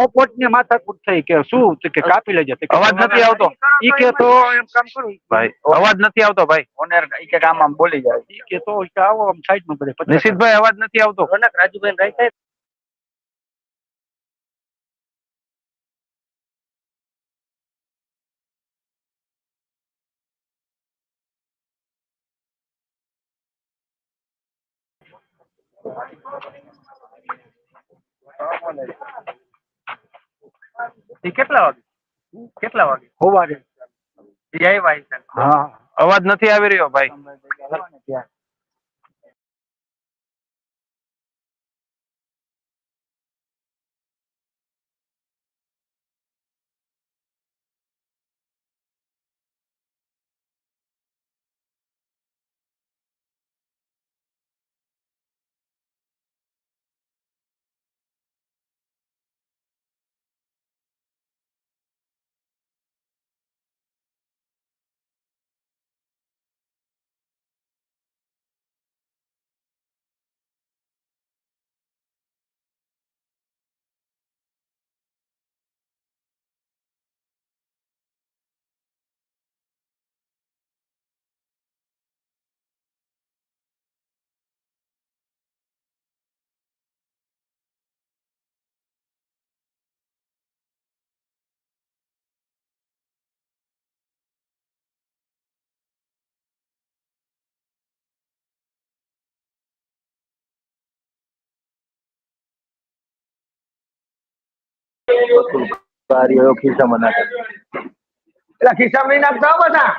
પોપટની માથાકૂટ થઈ કે શું કે કાપી લેજે અવાજ નથી આવતો. ઈ કે તો એમ કામ કરું. ભાઈ અવાજ નથી આવતો ભાઈ. ઓનર ઈ કે કામ આમ બોલી જાય. ઈ કે તો ઈ કે આવો આમ સાઈડમાં બધે નિશિતભાઈ અવાજ નથી આવતો. રોનક રાજુભાઈ રાઈ ઈ કેટલા વાગે? કેટલા વાગે? હોવારે ઈ જય ભાઈ હા. અવાજ નથી આવી રહ્યો ભાઈ. કાર્યો ખિસ્સામાં નાખે. એટલે ખિસ્સામાં નહીં નાખતા બધા?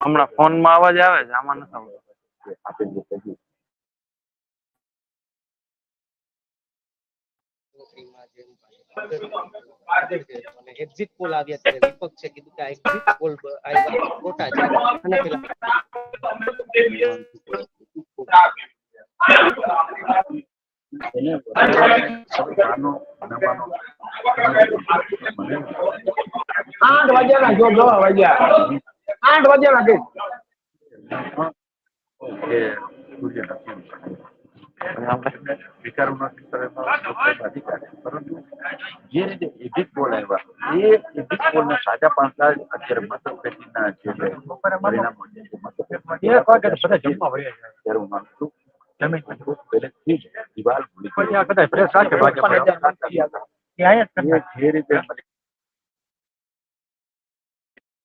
હમણાં ફોનમાં અવાજ આવે છે આમાં નથી આવતો અને એક્ઝિટ પોલ આવ્યા ત્યારે વિપક્ષે કીધું કે એક્ઝિટ પોલ આવ્યા ખોટા છે. અને પેલા આઠ વાગ્યાના જો દસ વાગ્યા. આઠ વાગ્યા. પરંતુ જે રીતે એડિટ પોલ આવ્યા એ એડિટ પોલ ના સાચા પાંચલા અત્યારે મતપેટીના જે પરિણામો હું માનું છું તમે પહેલેથી જ દિવાલ ભૂલી કદાચ જે રીતે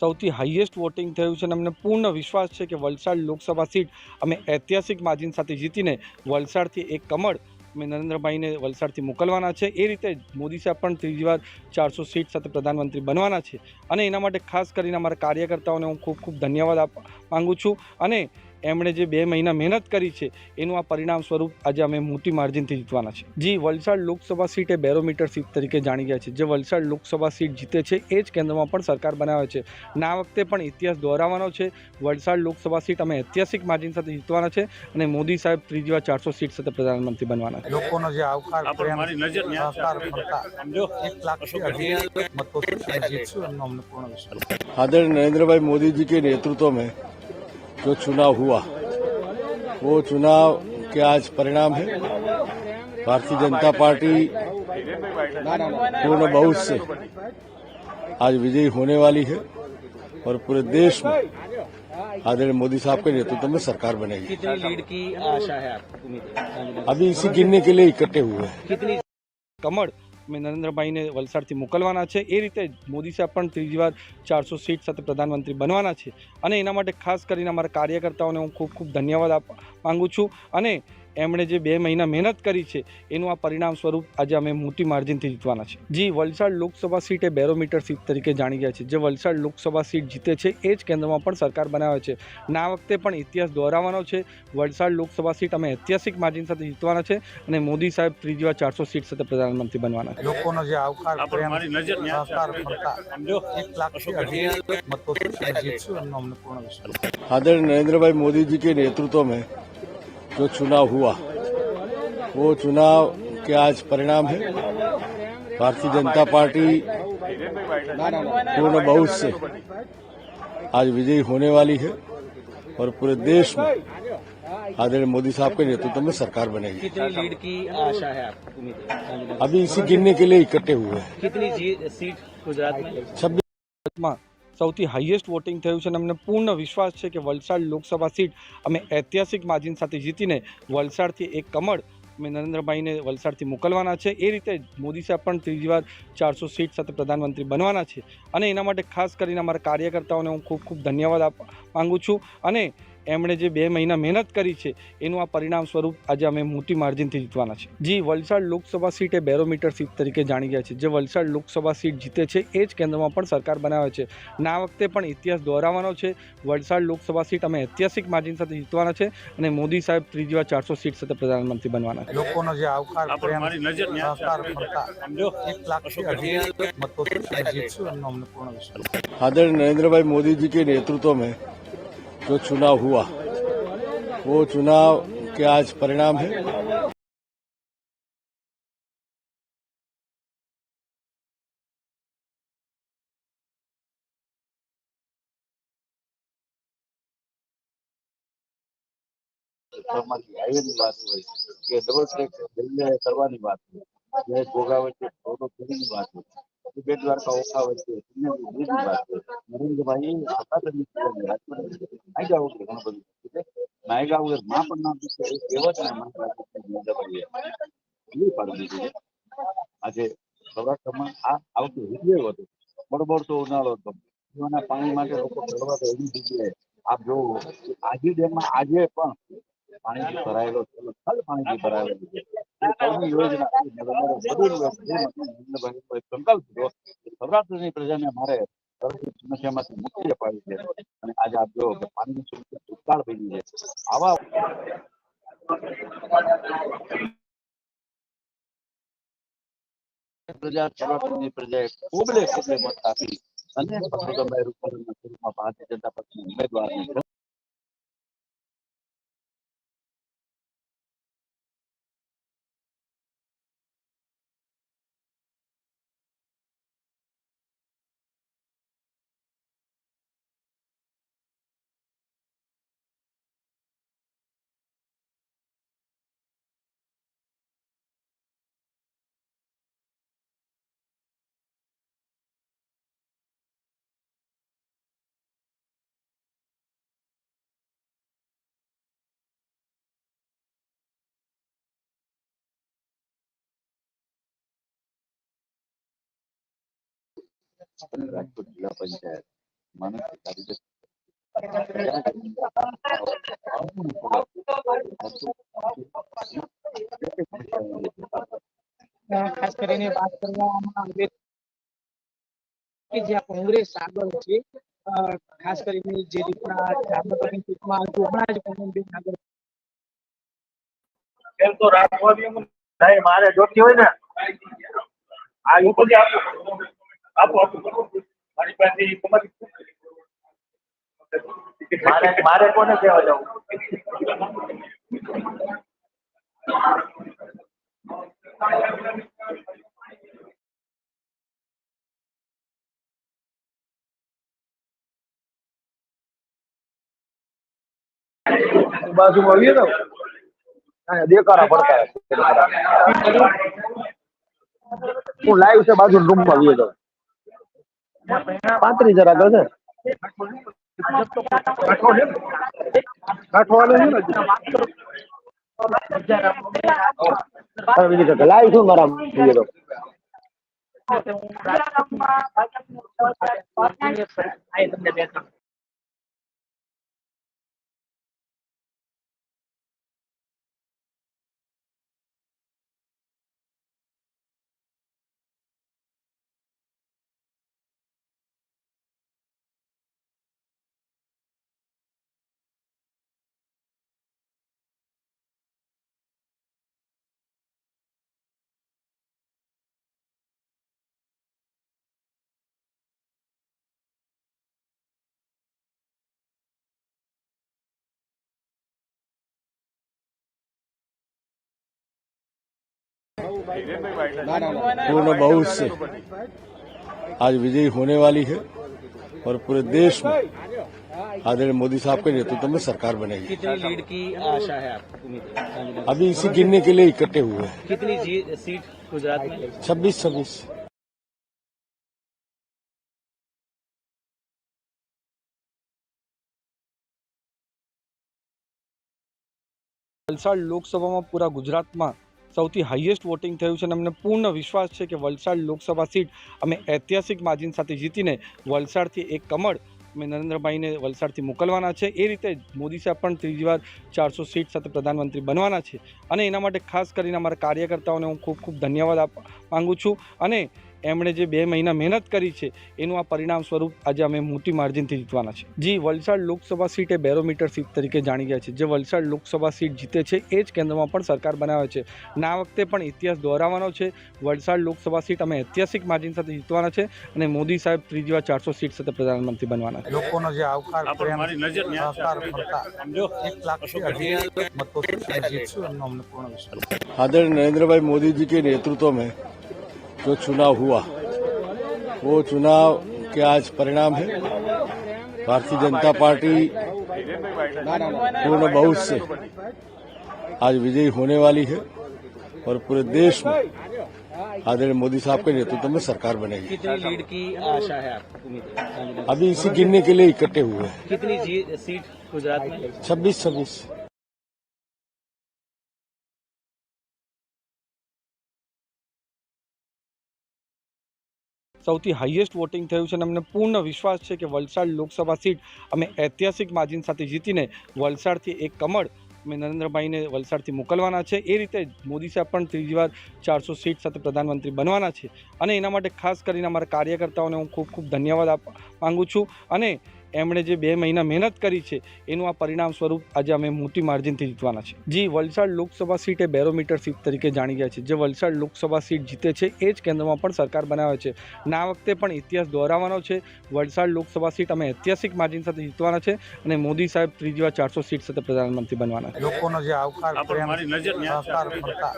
સૌથી હાઈએસ્ટ વોટિંગ થયું છે અને અમને પૂર્ણ વિશ્વાસ છે કે વલસાડ લોકસભા સીટ અમે ઐતિહાસિક માર્જિન સાથે જીતીને વલસાડથી એક કમળ અમે નરેન્દ્રભાઈને વલસાડથી મોકલવાના છે. એ રીતે મોદી સાહેબ પણ ત્રીજી વાર ચારસો સીટ સાથે પ્રધાનમંત્રી બનવાના છે. અને એના માટે ખાસ કરીને અમારા કાર્યકર્તાઓને હું ખૂબ ખૂબ ધન્યવાદ આપવા માગું છું. અને એમણે જે બે મહિના મહેનત કરી છે એનું આ પરિણામ સ્વરૂપ આજે અમે મોટી માર્જિનથી જીતવાના છે જી વલસાડ લોકસભા સીટ એ બેરોમીટર સીટ તરીકે જાણી ગયા છે જે વલસાડ લોકસભા સીટ જીતે છે એ જ કેન્દ્રમાં પણ સરકાર બનાવે છે ના વખતે પણ ઇતિહાસ દોહરાવવાનો છે વલસાડ લોકસભા સીટ અમે ઐતિહાસિક માર્જિન સાથે જીતવાના છે અને મોદી સાહેબ ત્રીજી વાર ચારસો સીટ સાથે પ્રધાનમંત્રી બનવાના છે લોકોનો જે આવકાર પ્રેમ સહકાર કરતા એક લાખથી અઢી મતોથી અમે જીતશું એમનો અમને પૂર્ણ વિશ્વાસ आदरणीय नरेंद्र भाई मोदी जी के नेतृत्व में जो चुनाव हुआ वो चुनाव के आज परिणाम है। भारतीय जनता पार्टी पूर्ण बहुत से आज विजयी होने वाली है और पूरे देश में आदरणीय मोदी साहब के नेतृत्व में सरकार बनेगी। कितनी लीड की आशा है आपको अभी इसी गिनने के लिए इकट्ठे हुए हैं। कमड़ અમે નરેન્દ્રભાઈને વલસાડથી મોકલવાના છે. એ રીતે મોદી સાહેબ પણ ત્રીજી વાર ચારસો સીટ સાથે પ્રધાનમંત્રી બનવાના છે. અને એના માટે ખાસ કરીને અમારા કાર્યકર્તાઓને હું ખૂબ ખૂબ ધન્યવાદ આપવા માંગુ છું. અને એમણે જે બે મહિના મહેનત કરી છે એનું આ પરિણામ સ્વરૂપ આજે અમે મોટી માર્જિનથી જીતવાના છે જી વલસાડ લોકસભા સીટ એ બેરોમીટર સીટ તરીકે જાણી ગયા છે જે વલસાડ લોકસભા સીટ જીતે છે એ જ કેન્દ્રમાં પણ સરકાર બનાવે છે અને આ વખતે પણ ઇતિહાસ દોહરાવવાનો છે વલસાડ લોકસભા સીટ અમે ઐતિહાસિક માર્જિન સાથે જીતવાના છે અને મોદી સાહેબ ત્રીજી વાર ચારસો સીટ સાથે પ્રધાનમંત્રી બનવાના છે લોકોનો જે આવકાર પ્રેમ સહકાર મળતા એક લાખથી અઢી મતોથી અમે જીતશું એમનો અમને પૂર્ણ વિશ્વાસ आदरणीय नरेंद्र भाई मोदी जी के नेतृत्व में जो चुनाव हुआ वो चुनाव के आज परिणाम है। भारतीय जनता पार्टी पूर्ण बहुत से आज विजयी होने वाली है और पूरे देश में आदरणीय मोदी साहब के नेतृत्व में सरकार बनेगी। कितनी लीड की आशा है आपको उम्मीद अभी इसी गिनने के लिए इकट्ठे हुए हैं। कितनी सीट गुजरात में? छब्बीस। સૌથી હાઈએસ્ટ વોટિંગ થયું છે અને અમને પૂર્ણ વિશ્વાસ છે કે વલસાડ લોકસભા સીટ અમે ઐતિહાસિક માર્જિન સાથે જીતીને વલસાડથી એક કમળ અમે નરેન્દ્રભાઈને વલસાડથી મોકલવાના છે. એ રીતે મોદી સાહેબ પણ ત્રીજી વાર ચારસો સીટ સાથે પ્રધાનમંત્રી બનવાના છે. અને એના માટે ખાસ કરીને અમારા કાર્યકર્તાઓને હું ખૂબ ખૂબ ધન્યવાદ આપવા માગું છું. અને એમણે જે બે મહિના મહેનત કરી છે એનું આ પરિણામ સ્વરૂપ આજે અમે મોટી માર્જિનથી જીતવાના છે જી વલસાડ લોકસભા સીટ એ બેરોમીટર સીટ તરીકે જાણી ગયા છે જે વલસાડ લોકસભા સીટ જીતે છે એ જ કેન્દ્રમાં પણ સરકાર બનાવે છે અને આ વખતે પણ ઇતિહાસ દોહરાવવાનો છે વલસાડ લોકસભા સીટ અમે ઐતિહાસિક માર્જિન સાથે જીતવાના છે અને મોદી સાહેબ ત્રીજી વાર ચારસો સીટ સાથે પ્રધાનમંત્રી બનવાના છે લોકોનો જે આવકાર પ્રેમ સહકાર મળતા એક લાખથી અઢી મતોથી અમે જીતશું એમનો અમને પૂર્ણ વિશ્વાસ आदरणीय नरेंद्र भाई मोदी जी के नेतृत्व में जो चुनाव हुआ वो चुनाव के आज परिणाम है શહેરમાંથી હાઈવેની વાત હોય કે ડબલ ટ્રેક રેલવે કરવાની વાત હોય કે ઘોઘા વચ્ચે રોડો ખોલીની વાત હોય બેટ દ્વારકા ઓખા વચ્ચે વાત નરેન્દ્રભાઈ આઈ જાવ ઘણું બધું. નાયગા વગરમાં પણ ના પૂછે એવો જ નરેન્દ્રભાઈએ પાડી દીધું આજે સૌરાષ્ટ્રમાં આ આવતું હિજવેવ હતું. બળબડતો ઉનાળો હતો. પીવાના પાણી માટે લોકો ચડવા તો એવી જગ્યાએ. આપ જોવો આજે ડેમમાં આજે પણ પાણીથી ભરાયેલો છે, ખલ પાણીથી ભરાયેલો છે. યોજના હતો કે સૌરાષ્ટ્રની પ્રજાને મારે સમસ્યામાંથી મુક્તિ અપાવી છે. અને આજે આપ જો પાણીની દુષ્કાળ બની છે. આવા પ્રજા પ્રજાએ કોબલે કોબલે મત આપી. અને ભારતીય જનતા પક્ષના ઉમેદવારને રાજકોટ જિલ્લા પંચાયત માનસિક ખાસ કરીને વાત કરવામાં આવે કે જ્યાં કોંગ્રેસ આગળ છે ખાસ કરીને જે રીતના જામનગરની ચૂંટણીમાં આવતું હમણાં જ કોંગ્રેસ આગળ એમ તો રાખવાની મારે જોતી હોય ને, આ ઉપર આપો. મારી મારે કોને કહેવા જવું? બાજુમાં આવીએ તો. દેખાડા પડતા હું લાઈવ છે બાજુ રૂમમાં આવીએ તો. પાંત્રીસ જરા તો છે. લાવી છું મારા બીજું पूर्ण बहुत से आज विजयी होने वाली है और पूरे देश में आदरणीय मोदी साहब के नेतृत्व में सरकार बनेगी कितनी लीड की आशा है आपको उम्मीद है अभी इसी गिनने के लिए इकट्ठे हुए हैं कितनी जी- सीट गुजरात में छब्बीस छब्बीस વલસાડ લોકસભામાં પૂરા ગુજરાતમાં સૌથી હાઈએસ્ટ વોટિંગ થયું છે અને અમને પૂર્ણ વિશ્વાસ છે કે વલસાડ લોકસભા સીટ અમે ઐતિહાસિક માર્જિન સાથે જીતીને વલસાડથી એક કમળ અમે નરેન્દ્રભાઈને વલસાડથી મોકલવાના છે. એ રીતે મોદી સાહેબ પણ ત્રીજી વાર ચારસો સીટ સાથે પ્રધાનમંત્રી બનવાના છે. અને એના માટે ખાસ કરીને અમારા કાર્યકર્તાઓને હું ખૂબ ખૂબ ધન્યવાદ આપવા માંગુ છું. અને એમણે જે બે મહિના મહેનત કરી છે એનું આ પરિણામ સ્વરૂપ આજે અમે મોટી માર્જિનથી જીતવાના છે જી વલસાડ લોકસભા સીટ એ બેરોમીટર સીટ તરીકે જાણી ગયા છે જે વલસાડ લોકસભા સીટ જીતે છે એ જ કેન્દ્રમાં પણ સરકાર બનાવે છે અને આ વખતે પણ ઇતિહાસ દોહરાવવાનો છે વલસાડ લોકસભા સીટ અમે ઐતિહાસિક માર્જિન સાથે જીતવાના છે અને મોદી સાહેબ ત્રીજી વાર ચારસો સીટ સાથે પ્રધાનમંત્રી બનવાના છે લોકોનો જે આવકાર પ્રેમ સહકાર મળતા એક લાખથી અધિક મતોથી અમે જીતશું એમનો અમને પૂર્ણ વિશ્વાસ आदरणीय नरेंद्र भाई मोदी जी के नेतृत्व में जो चुनाव हुआ वो चुनाव के आज परिणाम है। भारतीय जनता पार्टी पूर्ण बहुत से आज विजयी होने वाली है और पूरे देश में आदरणीय मोदी साहब के नेतृत्व में सरकार बनेगी। कितनी लीड की आशा है आपको उम्मीद अभी इसी गिनने के लिए इकट्ठे हुए हैं। कितनी सीट गुजरात में? छब्बीस छब्बीस। સૌથી હાઈએસ્ટ વોટિંગ થયું છે અને અમને પૂર્ણ વિશ્વાસ છે કે વલસાડ લોકસભા સીટ અમે ઐતિહાસિક માર્જિન સાથે જીતીને વલસાડથી એક કમળ અમે નરેન્દ્રભાઈને વલસાડથી મોકલવાના છે. એ રીતે મોદી સાહેબ પણ ત્રીજી વાર ચારસો સીટ સાથે પ્રધાનમંત્રી બનવાના છે. અને એના માટે ખાસ કરીને અમારા કાર્યકર્તાઓને હું ખૂબ ખૂબ ધન્યવાદ આપવા માંગુ છું. અને એમણે જે બે મહિના મહેનત કરી છે એનું આ પરિણામ સ્વરૂપ આજે અમે મોટી માર્જિનથી જીતવાના છે જી વલસાડ લોકસભા સીટ એ બેરોમીટર સીટ તરીકે જાણી ગયા છે જે વલસાડ લોકસભા સીટ જીતે છે એ જ કેન્દ્રમાં પણ સરકાર બનાવે છે અને આ વખતે પણ ઇતિહાસ દોહરાવવાનો છે વલસાડ લોકસભા સીટ અમે ઐતિહાસિક માર્જિન સાથે જીતવાના છે અને મોદી સાહેબ ત્રીજી વાર ચારસો સીટ સાથે પ્રધાનમંત્રી બનવાના છે લોકોનો જે આવકાર પ્રેમ સહકાર મળતા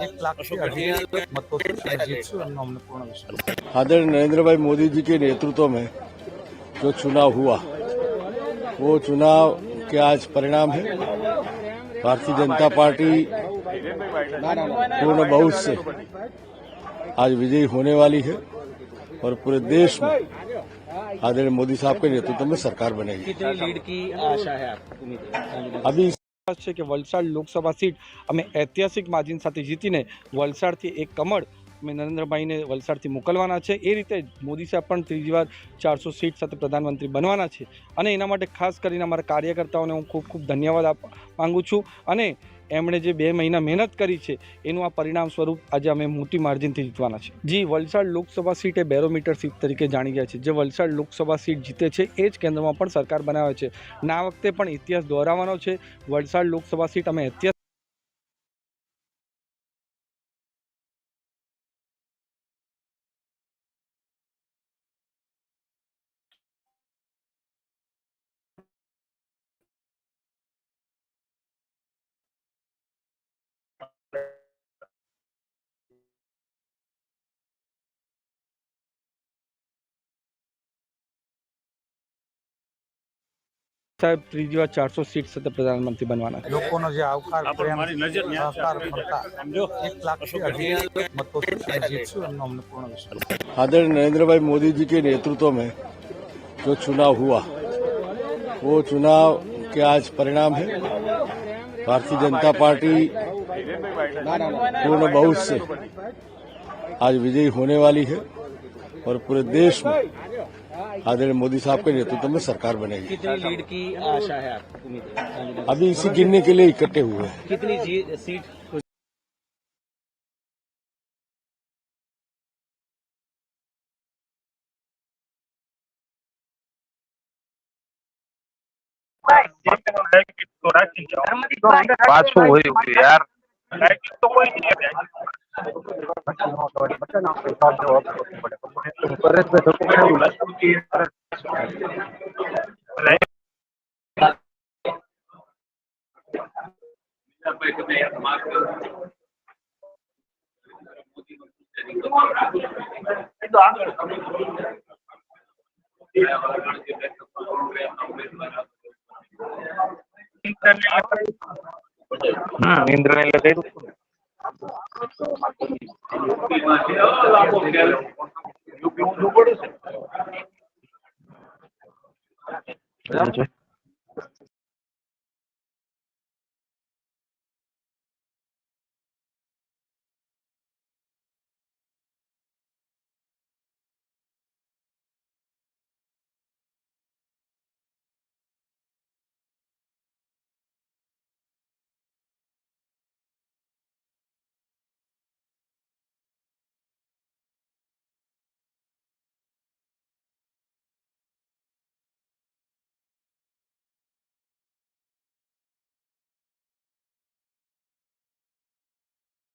એક લાખથી અધિક મતોથી અમે જીતશું એમનો અમને પૂર્ણ વિશ્વાસ आदरणीय नरेंद्र भाई मोदी जी के नेतृत्व में जो चुनाव हुआ वो चुनाव के आज परिणाम है भारतीय जनता पार्टी पूर्ण बहुत से आज विजयी होने वाली है और पूरे देश में आदरणीय मोदी साहब के नेतृत्व में सरकार बनेगी कितनी लीड की आशा है आपको उम्मीद है अभी વિશ્વાસ છે કે વલસાડ લોકસભા સીટ અમે ઐતિહાસિક માર્જિન સાથે જીતીને વલસાડથી એક કમળ અમે નરેન્દ્રભાઈને વલસાડથી મોકલવાના છે. એ રીતે મોદી સાહેબ પણ ત્રીજી વાર ચારસો સીટ સાથે પ્રધાનમંત્રી બનવાના છે. અને એના માટે ખાસ કરીને અમારા કાર્યકર્તાઓને હું ખૂબ ખૂબ ધન્યવાદ આપવા માગું છું. અને એમણે જે બે મહિના મહેનત કરી છે, એનું આ પરિણામ સ્વરૂપ આજે અમે મોટી માર્જિનથી જીતવાના છે. જી, વલસાડ લોકસભા સીટ એ બેરોમીટર સીટ તરીકે જાણી ગયા છે. જે વલસાડ લોકસભા સીટ જીતે છે, એ જ કેન્દ્રમાં પણ સરકાર બનાવે છે. ના વખતે પણ ઇતિહાસ દોહરાવાનો છે. વલસાડ લોકસભા સીટ અમે ઐતિહાસિક સાહેબ ત્રીજી વાર ચારસો સીટ સાથે પ્રધાનમંત્રી બનવાના છે લોકોનો જે આવકાર આપણે પ્રેમ મારી નજર ન્યા છે. સહકાર મળતા એક લાખથી અઢી લાખ મતોથી અમે જીતશું એમનો અમને પૂર્ણ વિશ્વાસ છે. आदरणीय नरेंद्र भाई मोदी जी के नेतृत्व में जो चुनाव हुआ वो चुनाव के आज परिणाम है भारतीय जनता पार्टी पूर्ण बहुत से आज विजयी होने वाली है और पूरे देश में आदरणीय मोदी साहब के नेतृत्व में सरकार बनेगी। कितनी लीड की आशा है आपको अभी इसी गिनने के लिए इकट्ठे हुए हैं। कितनी सीट बात तो हुई हुई यार। तो कोई नहीं है। que fue respeto como regular porque ఇంద్రనీళ్ళ దగ్గర